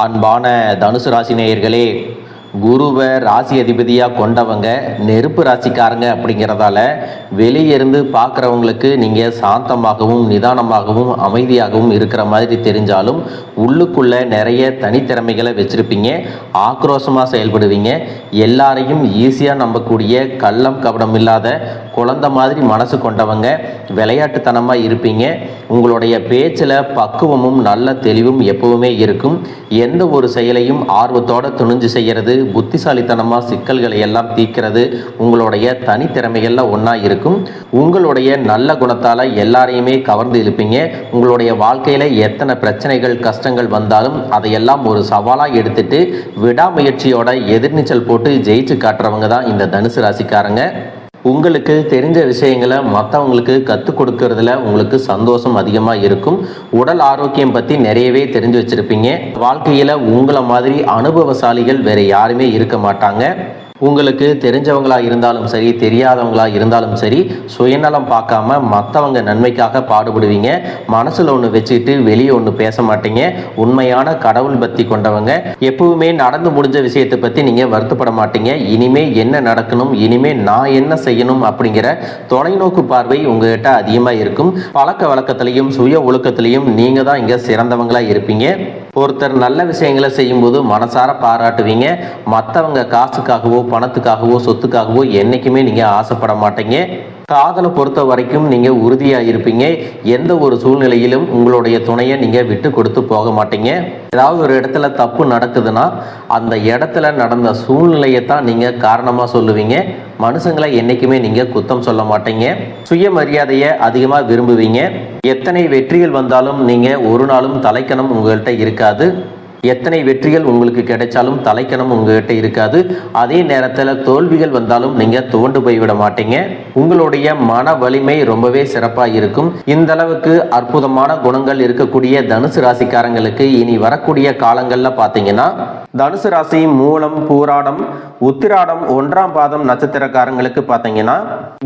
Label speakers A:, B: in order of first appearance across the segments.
A: அன்பான தனுசு ராசி நேயர்களே குருவை ராசி அதிபதியாக கொண்டவங்க நெருப்பு ராசிக்காரங்க அப்படிங்கிறதால வெளியே இருந்து பார்க்குறவங்களுக்கு நீங்கள் சாந்தமாகவும் நிதானமாகவும் அமைதியாகவும் இருக்கிற மாதிரி தெரிஞ்சாலும் உள்ளுக்குள்ளே நிறைய தனித்திறமைகளை வச்சுருப்பீங்க. ஆக்ரோஷமாக செயல்படுவீங்க. எல்லாரையும் ஈஸியாக நம்பக்கூடிய கள்ளம் கபடம் இல்லாத குழந்த மாதிரி மனசு கொண்டவங்க விளையாட்டுத்தனமாக இருப்பீங்க. உங்களுடைய பேச்சில் பக்குவமும் நல்ல தெளிவும் எப்பவுமே இருக்கும். எந்த ஒரு செயலையும் ஆர்வத்தோட துணிஞ்சு செய்கிறது புத்திசாலித்தனமாக சிக்கல்களை எல்லாம் தீர்க்கிறது உங்களுடைய தனித்திறமைகள்லாம் ஒன்றா இருக்கும். உங்களுடைய நல்ல குணத்தால் எல்லாரையுமே கவர்ந்து இழுப்பீங்க. உங்களுடைய வாழ்க்கையில் எத்தனை பிரச்சனைகள் கஷ்டங்கள் வந்தாலும் அதையெல்லாம் ஒரு சவாலாக எடுத்துட்டு விடாமுயற்சியோட எதிர்நீச்சல் போட்டு ஜெயிச்சு காட்டுறவங்க தான் இந்த தனுசு ராசிக்காரங்க. உங்களுக்கு தெரிஞ்ச விஷயங்களை மற்றவங்களுக்கு கற்றுக் கொடுக்கறதுல உங்களுக்கு சந்தோஷம் அதிகமாக இருக்கும். உடல் ஆரோக்கியம் பற்றி நிறையவே தெரிஞ்சு வச்சுருப்பீங்க. வாழ்க்கையில் உங்களை மாதிரி அனுபவசாலிகள் வேறு யாருமே இருக்க மாட்டாங்க. உங்களுக்கு தெரிஞ்சவங்களா இருந்தாலும் சரி தெரியாதவங்களா இருந்தாலும் சரி சுயநலம் பார்க்காம மற்றவங்க நன்மைக்காக பாடுபடுவீங்க. மனசில் ஒன்று வச்சுக்கிட்டு வெளியே ஒன்று பேச மாட்டீங்க. உண்மையான கடவுள் பக்தி கொண்டவங்க. எப்பவுமே நடந்து முடிஞ்ச விஷயத்தை பற்றி நீங்கள் வருத்தப்பட மாட்டீங்க. இனிமே என்ன நடக்கணும் இனிமே நான் என்ன செய்யணும் அப்படிங்கிற தொலைநோக்கு பார்வை உங்ககிட்ட அதிகமாக இருக்கும். பழக்க வழக்கத்திலையும் சுய ஒழுக்கத்திலையும் நீங்கள் தான் இங்கே சிறந்தவங்களாக இருப்பீங்க. ஒருத்தர் நல்ல விஷயங்களை செய்யும்போது மனசார பாராட்டுவீங்க. மற்றவங்க காசுக்காகவோ பணத்துக்காகவோ சொத்துக்காகவோ என்றைக்குமே நீங்கள் ஆசைப்பட மாட்டீங்க. காதலை பொறுத்த வரைக்கும் நீங்கள் உறுதியாக இருப்பீங்க எந்த ஒரு சூழ்நிலையிலும் உங்களுடைய துணையை நீங்கள் விட்டு கொடுத்து போக மாட்டீங்க. ஏதாவது ஒரு இடத்துல தப்பு நடக்குதுன்னா அந்த இடத்துல நடந்த சூழ்நிலையை தான் நீங்கள் காரணமாக சொல்லுவீங்க. மனுஷங்களை என்றைக்குமே நீங்கள் குத்தம் சொல்ல மாட்டீங்க. சுயமரியாதையை அதிகமாக விரும்புவீங்க. எத்தனை வெற்றிகள் வந்தாலும் நீங்கள் ஒரு நாளும் தலைக்கணம் உங்கள்கிட்ட இருக்காது. எத்தனை வெற்றிகள் உங்களுக்கு கிடைச்சாலும் தலைக்கணம் உங்ககிட்ட இருக்காது. அதே நேரத்தில் தோல்விகள் வந்தாலும் நீங்கள் துவண்டு போய்விட மாட்டீங்க. உங்களுடைய மன வலிமை ரொம்பவே சிறப்பாக இருக்கும். இந்த அளவுக்கு அற்புதமான குணங்கள் இருக்கக்கூடிய தனுசு ராசிக்காரங்களுக்கு இனி வரக்கூடிய காலங்களில் பார்த்தீங்கன்னா தனுசு ராசி மூலம் பூராடம் உத்திராடம் ஒன்றாம் பாதம் நட்சத்திரக்காரங்களுக்கு பார்த்தீங்கன்னா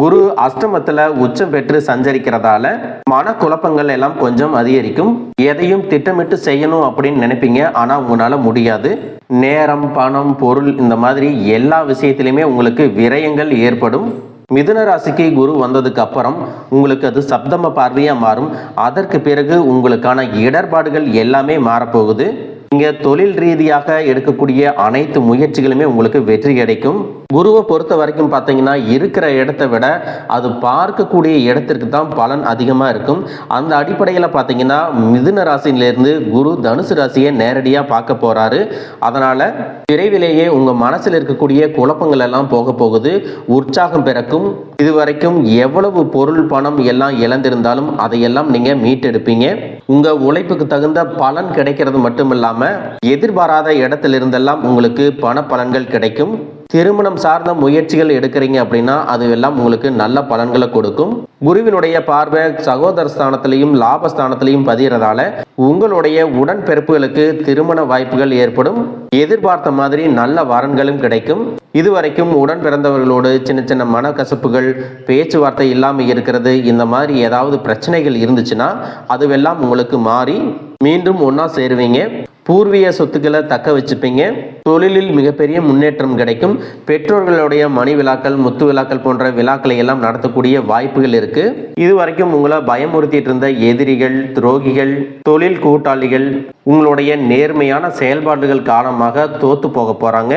A: குரு அஷ்டமத்தில் உச்சம் பெற்று சஞ்சரிக்கிறதால மன குழப்பங்கள் எல்லாம் கொஞ்சம் அதிகரிக்கும். எதையும் திட்டமிட்டு செய்யணும் அப்படின்னு நினைப்பீங்க. ஆனால் உங்களால் முடியாது. நேரம் பணம் பொருள் இந்த மாதிரி எல்லா விஷயத்திலையுமே உங்களுக்கு விரயங்கள் ஏற்படும். மிதுன ராசிக்கு குரு வந்ததுக்கு அப்புறம் உங்களுக்கு அது சப்தம பார்வையாக மாறும். அதற்கு பிறகு உங்களுக்கான இடர்பாடுகள் எல்லாமே மாறப்போகுது. நீங்கள் தொழில் ரீதியாக எடுக்கக்கூடிய அனைத்து முயற்சிகளுமே உங்களுக்கு வெற்றி கிடைக்கும். குருவை பொறுத்த வரைக்கும் பார்த்தீங்கன்னா இருக்கிற இடத்த விட அது பார்க்கக்கூடிய இடத்திற்கு தான் பலன் அதிகமாக இருக்கும். அந்த அடிப்படையில் பார்த்தீங்கன்னா மிதுன ராசியிலேருந்து குரு தனுசு ராசியை நேரடியாக பார்க்க போகிறாரு அதனால் விரைவிலேயே உங்கள் மனசில் இருக்கக்கூடிய குழப்பங்கள் எல்லாம் போக போகுது. உற்சாகம் பிறக்கும். இதுவரைக்கும் எவ்வளவு பொருள் பணம் எல்லாம் இழந்திருந்தாலும் அதையெல்லாம் நீங்க மீட்டெடுப்பீங்க. உங்க உழைப்புக்கு தகுந்த பலன் கிடைக்கிறது மட்டும் இல்லாம எதிர்பாராத இடத்துல இருந்தெல்லாம் உங்களுக்கு பண பலன்கள் கிடைக்கும். திருமணம் சார்ந்த முயற்சிகள் எடுக்கிறீங்க அப்படின்னா அது எல்லாம் உங்களுக்கு நல்ல பலன்களை கொடுக்கும். குருவினுடைய பார்வை சகோதர ஸ்தானத்திலையும் லாபஸ்தானத்திலையும் பதிகிறதால உங்களுடைய உடன்பிறப்புகளுக்கு திருமண வாய்ப்புகள் ஏற்படும். எதிர்பார்த்த மாதிரி நல்ல வரன்களும் கிடைக்கும். இதுவரைக்கும் உடன் பிறந்தவர்களோடு சின்ன சின்ன மனக்கசப்புகள் பேச்சுவார்த்தை இல்லாமல் இருக்கிறது இந்த மாதிரி ஏதாவது பிரச்சனைகள் இருந்துச்சுன்னா அதுவெல்லாம் உங்களுக்கு மாறி மீண்டும் ஒன்றா சேருவீங்க. பூர்வீக சொத்துக்களை தக்க வச்சுப்பீங்க. தொழிலில் மிகப்பெரிய முன்னேற்றம் கிடைக்கும். பெற்றோர்களுடைய மணி விழாக்கள் முத்து விழாக்கள் போன்ற விழாக்களை எல்லாம் நடத்தக்கூடிய வாய்ப்புகள் இருக்கு. இது வரைக்கும் உங்களை பயமுறுத்திட்டு இருந்த எதிரிகள் துரோகிகள் தொழில் கூட்டாளிகள் உங்களுடைய நேர்மையான செயல்பாடுகள் காரணமாக தோத்து போக போறாங்க.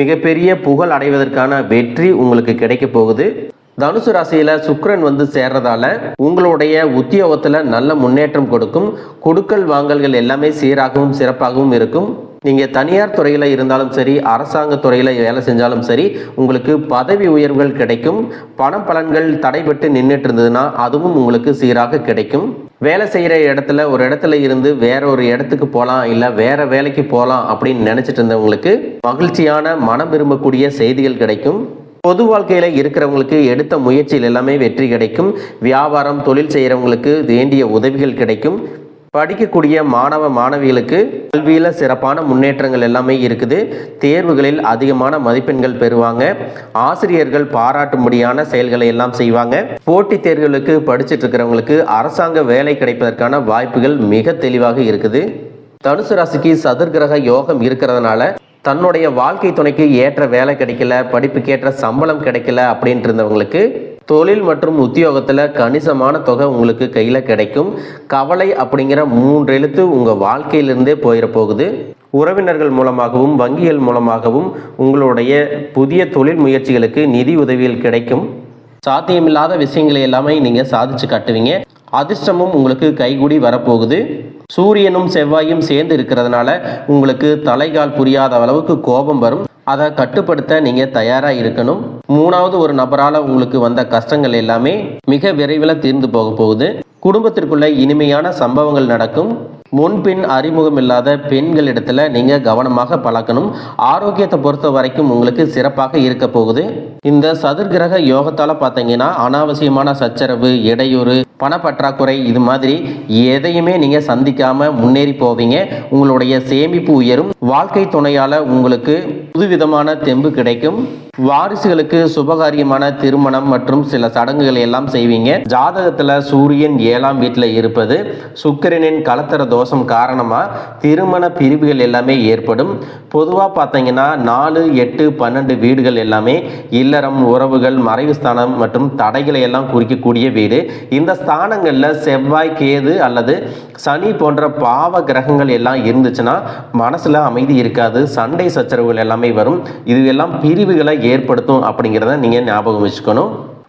A: மிகப்பெரிய புகழ் அடைவதற்கான வெற்றி உங்களுக்கு கிடைக்க போகுது. தனுசு ராசியில சுக்கரன் வந்து சேர்றதால உங்களுடைய உத்தியோகத்துல நல்ல முன்னேற்றம் கொடுக்கும். கொடுக்கல் வாங்கல்கள் எல்லாமே சீராகவும் சிறப்பாகவும் இருக்கும். நீங்க தனியார் துறையில இருந்தாலும் சரி அரசாங்க துறையில வேலை செஞ்சாலும் சரி உங்களுக்கு பதவி உயர்வுகள் கிடைக்கும். பணம் பலன்கள் தடைபட்டு நின்றுட்டு இருந்ததுன்னா அதுவும் உங்களுக்கு சீராக கிடைக்கும். வேலை செய்கிற இடத்துல ஒரு இடத்துல இருந்து வேற ஒரு இடத்துக்கு போகலாம் இல்லை வேற வேலைக்கு போகலாம் அப்படின்னு நினச்சிட்டு இருந்தவங்களுக்கு மகிழ்ச்சியான மனம் விரும்பக்கூடிய செய்திகள் கிடைக்கும். பொது வாழ்க்கையில் இருக்கிறவங்களுக்கு எடுத்த முயற்சியில் எல்லாமே வெற்றி கிடைக்கும். வியாபாரம் தொழில் செய்கிறவங்களுக்கு வேண்டிய உதவிகள் கிடைக்கும். படிக்கக்கூடிய மாணவ மாணவிகளுக்கு கல்வியில் சிறப்பான முன்னேற்றங்கள் எல்லாமே இருக்குது. தேர்வுகளில் அதிகமான மதிப்பெண்கள் பெறுவாங்க. ஆசிரியர்கள் பாராட்டும்படியான செயல்களை எல்லாம் செய்வாங்க. போட்டித் தேர்வுகளுக்கு படிச்சுட்டு இருக்கிறவங்களுக்கு அரசாங்க வேலை கிடைப்பதற்கான வாய்ப்புகள் மிக தெளிவாக இருக்குது. தனுசு ராசிக்கு சதுர்கிரக யோகம் இருக்கிறதுனால தன்னுடைய வாழ்க்கை துணைக்கு ஏற்ற வேலை கிடைக்கல படிப்புக்கேற்ற சம்பளம் கிடைக்கல அப்படின்ட்டு இருந்தவங்களுக்கு தொழில் மற்றும் உத்தியோகத்தில் கணிசமான தொகை உங்களுக்கு கையில் கிடைக்கும். கவலை அப்படிங்கிற மூன்று எழுத்து உங்கள் வாழ்க்கையிலிருந்தே போயிட போகுது. உறவினர்கள் மூலமாகவும் வங்கிகள் மூலமாகவும் உங்களுடைய புதிய தொழில் முயற்சிகளுக்கு நிதி உதவிகள் கிடைக்கும். சாத்தியமில்லாத விஷயங்களை எல்லாமே நீங்கள் சாதிச்சு காட்டுவீங்க. அதிர்ஷ்டமும் உங்களுக்கு கைகூடி வரப்போகுது. சூரியனும் செவ்வாயும் சேர்ந்து இருக்கிறதுனால உங்களுக்கு தலைகால் புரியாத அளவுக்கு கோபம் வரும். அதை கட்டுப்படுத்த நீங்க தயாரா இருக்கணும். மூணாவது ஒரு நபரால உங்களுக்கு வந்த கஷ்டங்கள் எல்லாமே மிக விரைவில் தீர்ந்து போக போகுது. குடும்பத்திற்குள்ள இனிமையான சம்பவங்கள் நடக்கும். முன்பின் அறிமுகம் இல்லாத பெண்களிடத்துல நீங்க கவனமாக பழக்கணும். ஆரோக்கியத்தை பொறுத்த வரைக்கும் உங்களுக்கு சிறப்பாக இருக்க போகுது. இந்த சதுர்கிரக யோகத்தால பார்த்தீங்கன்னா அனாவசியமான சச்சரவு இடையூறு பணப்பற்றாக்குறை இது மாதிரி எதையுமே நீங்க சந்திக்காம முன்னேறி போவீங்க. உங்களுடைய சேமிப்பு உயரும். வாழ்க்கை துணையால உங்களுக்கு புதுவிதமான தெம்பு கிடைக்கும். வாரிசுகளுக்கு சுபகாரியமான திருமணம் மற்றும் சில சடங்குகளை எல்லாம் செய்வீங்க. ஜாதகத்துல சூரியன் ஏழாம் வீட்டில் இருப்பது. சுக்கிரனின் கலத்தர தோஷம் காரணமாக திருமண பிரிவுகள் எல்லாமே ஏற்படும். பொதுவாக பார்த்தீங்கன்னா நாலு எட்டு பன்னெண்டு வீடுகள் எல்லாமே இல்லறம் உறவுகள் மறைவு ஸ்தானம் மற்றும் தடைகளை எல்லாம் குறிக்கக்கூடிய வீடு. இந்த ஸ்தானங்களில் செவ்வாய் கேது அல்லது சனி போன்ற பாவ கிரகங்கள் எல்லாம் இருந்துச்சுன்னா மனசில் அமைதி இருக்காது சண்டை சச்சரவுகள் எல்லாமே வரும். இது எல்லாம் பிரிவுகளை ஏற்படுத்தும் அப்படிங்கிறத நீங்கள் ஞாபகம் வச்சுக்கணும்.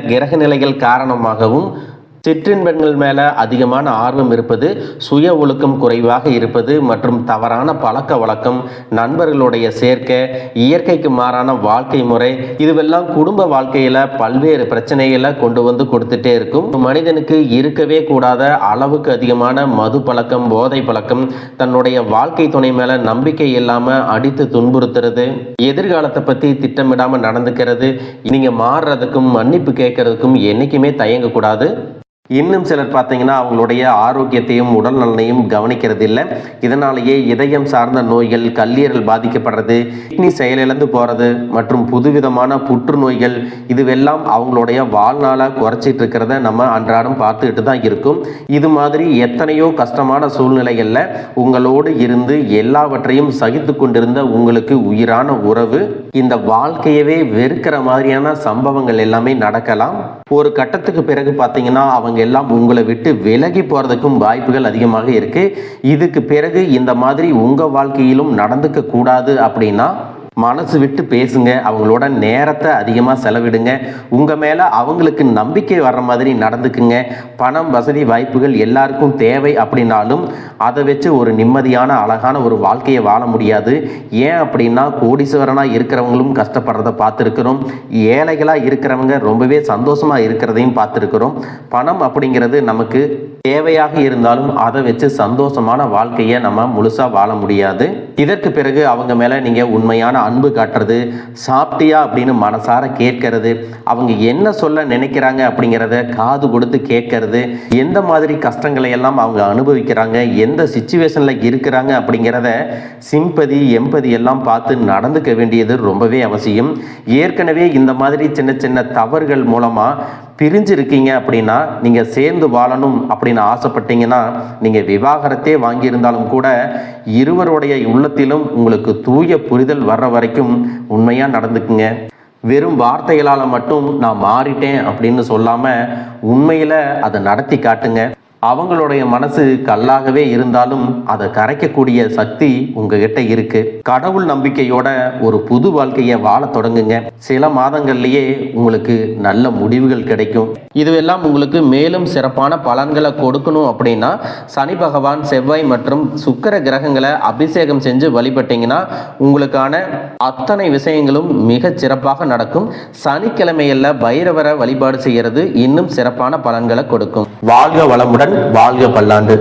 A: கிரக நிலைகள் காரணமாகவும் சிற்றின்பங்கள் மேல அதிகமான ஆர்வம் இருப்பது சுய ஒழுக்கம் குறைவாக இருப்பது மற்றும் தவறான பழக்க வழக்கம் நண்பர்களுடைய சேர்க்கை இயற்கைக்கு மாறான வாழ்க்கை முறை இதுவெல்லாம் குடும்ப வாழ்க்கையில பல்வேறு பிரச்சனைகளை கொண்டு வந்து கொடுத்துட்டே இருக்கும். மனிதனுக்கு இருக்கவே கூடாத அளவுக்கு அதிகமான மது பழக்கம் போதை பழக்கம் தன்னுடைய வாழ்க்கை துணை மேல நம்பிக்கை இல்லாம அடித்து துன்புறுத்துறது எதிர்காலத்தை பத்தி திட்டமிடாம நடந்துக்கிறது நீங்க மாறுறதுக்கும் மன்னிப்பு கேட்கறதுக்கும் என்னைக்குமே தயங்கக்கூடாது. இன்னும் சிலர் பார்த்தீங்கன்னா அவங்களுடைய ஆரோக்கியத்தையும் உடல் நலனையும் கவனிக்கிறது இல்லை இதனாலேயே இதயம் சார்ந்த நோய்கள் கல்லீரல் பாதிக்கப்படுறது கிட்னி செயலிழந்து போகிறது மற்றும் புதுவிதமான புற்றுநோய்கள் இதுவெல்லாம் அவங்களுடைய வாழ்நாளாக குறைச்சிட்டு இருக்கிறத நம்ம அன்றாடம் பார்த்துக்கிட்டு தான் இருக்கும். இது மாதிரி எத்தனையோ கஷ்டமான சூழ்நிலைகளில் உங்களோடு இருந்து எல்லாவற்றையும் சகித்து கொண்டிருந்த உங்களுக்கு உயிரான உறவு இந்த வாழ்க்கையவே வெறுக்கிற மாதிரியான சம்பவங்கள் எல்லாமே நடக்கலாம். ஒரு கட்டத்துக்கு பிறகு பார்த்தீங்கன்னா அவங்க எல்லாம் உங்களை விட்டு விலகி போகிறதுக்கும் வாய்ப்புகள் அதிகமாக இருக்கு. இதுக்கு பிறகு இந்த மாதிரி உங்கள் வாழ்க்கையிலும் நடந்துக்க கூடாது அப்படின்னா மனசு விட்டு பேசுங்க அவங்களோட நேரத்தை அதிகமாக செலவிடுங்க. உங்கள் மேலே அவங்களுக்கு நம்பிக்கை வர்ற மாதிரி நடந்துக்குங்க. பணம் வசதி வாய்ப்புகள் எல்லாருக்கும் தேவை அப்படின்னாலும் அதை வச்சு ஒரு நிம்மதியான அழகான ஒரு வாழ்க்கையை வாழ முடியாது. ஏன் அப்படின்னா கோடீஸ்வரனாக இருக்கிறவங்களும் கஷ்டப்படுறத பார்த்துருக்குறோம். ஏழைகளாக இருக்கிறவங்க ரொம்பவே சந்தோஷமாக இருக்கிறதையும் பார்த்துருக்குறோம். பணம் அப்படிங்கிறது நமக்கு தேவையாக இருந்தாலும் அதை வச்சு சந்தோஷமான வாழ்க்கையை நம்ம முழுசாக வாழ முடியாது. இதற்கு பிறகு அவங்க மேலே நீங்கள் உண்மையான அன்பு காட்டுறது சாப்பிட்டியா அப்படின்னு மனசார கேட்கறது அவங்க என்ன சொல்ல நினைக்கிறாங்க அப்படிங்கிறத காது கொடுத்து கேட்கறது எந்த மாதிரி கஷ்டங்களை எல்லாம் அவங்க அனுபவிக்கிறாங்க எந்த சுச்சுவேஷனில் இருக்கிறாங்க அப்படிங்கிறத சிம்பதி எம்பதி எல்லாம் பார்த்து நடந்துக்க வேண்டியது ரொம்பவே அவசியம். ஏற்கனவே இந்த மாதிரி சின்ன சின்ன தவறுகள் மூலமாக பிரிஞ்சிருக்கீங்க அப்படின்னா நீங்கள் சேர்ந்து வாழணும் அப்படின்னு ஆசைப்பட்டீங்கன்னா நீங்கள் விவாகரத்தே வாங்கியிருந்தாலும் கூட இருவருடைய உள்ளத்திலும் உங்களுக்கு தூய புரிதல் வர்ற வரைக்கும் உண்மையாக நடந்துக்குங்க. வெறும் வார்த்தைகளால் மட்டும் நான் மாறிட்டேன் அப்படின்னு சொல்லாமல் உண்மையில் அதை நடத்தி காட்டுங்க. அவங்களுடைய மனசு கல்லாகவே இருந்தாலும் அதை கரைக்கக்கூடிய சக்தி உங்ககிட்ட இருக்கு. கடவுள் நம்பிக்கையோட ஒரு புது வாழ்க்கையை வாழ தொடங்குங்க. சில மாதங்கள்லயே உங்களுக்கு நல்ல முடிவுகள் கிடைக்கும். இதுவெல்லாம் உங்களுக்கு மேலும் சிறப்பான பலன்களை கொடுக்கணும் அப்படின்னா சனி பகவான் செவ்வாய் மற்றும் சுக்கிர கிரகங்களை அபிஷேகம் செஞ்சு வழிபட்டீங்கன்னா உங்களுக்கான அத்தனை விஷயங்களும் மிக சிறப்பாக நடக்கும். சனிக்கிழமையில் பைரவரை வழிபாடு செய்யறது இன்னும் சிறப்பான பலன்களை கொடுக்கும். வாழ்க வளமுடன் வாழ்க பல்லாண்டு.